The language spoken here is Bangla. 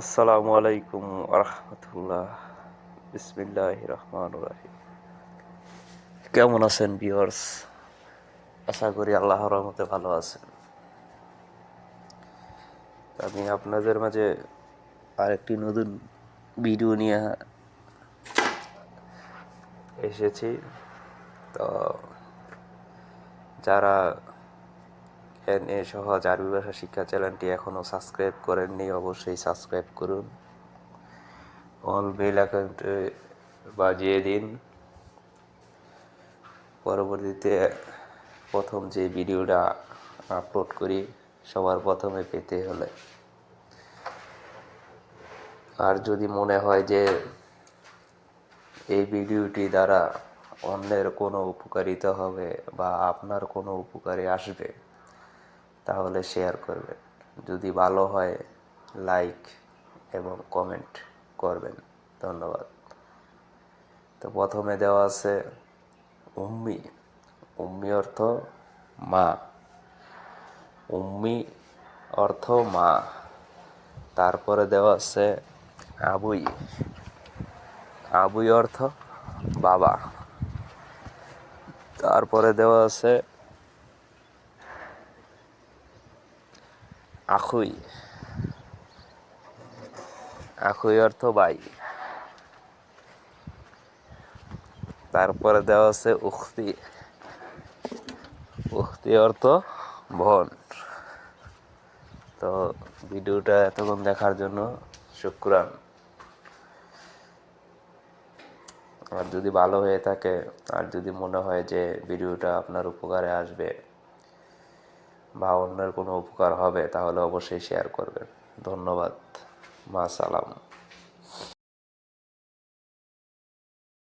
আসসালামু আলাইকুম আরহামতুল্লাহ বিসমিল্লাহ রহমান রাহিম। কেমন আছেন বিয়ার্স আশা করি আল্লাহর রহমতে ভালো আছেন। আমি আপনাদের মাঝে আরেকটি নতুন ভিডিও নিয়ে এসেছি। তো যারা এন এ সহজ আরবি ভাষা শিক্ষা চ্যানেলটি এখনও সাবস্ক্রাইব করেননি, অবশ্যই সাবস্ক্রাইব করুন। অল বেল অ্যাকাউন্টে বাজিয়ে দিন। পরবর্তীতে প্রথম যে ভিডিওটা আপলোড করি, সবার প্রথমে পেতে হলে। আর যদি মনে হয় যে এই ভিডিওটি দ্বারা অন্যের কোনো উপকারিতা হবে বা আপনার কোনো উপকারে আসবে তাহলে শেয়ার করবেন। যদি ভালো হয় লাইক এবং কমেন্ট করবেন। ধন্যবাদ। তো প্রথমে দেওয়া আছে, উম্মি উম্মি অর্থ মা। উম্মি অর্থ মা। তারপরে দেওয়া আছে, আবুই আবুই অর্থ বাবা। তারপরে দেওয়া আছে আখুই। আখুই অর্থ ভাই তারপরে দেওয়া আছে উক্তি উক্তি অর্থ বোন। তো ভিডিওটা এতক্ষণ দেখার জন্য শুক্রান। আর যদি ভালো হয়ে থাকে, আর যদি মনে হয় যে ভিডিওটা আপনার উপকারে আসবে বা অন্যের কোনো উপকার হবে তাহলে অবশ্যই শেয়ার করবেন। ধন্যবাদ। মা সালাম।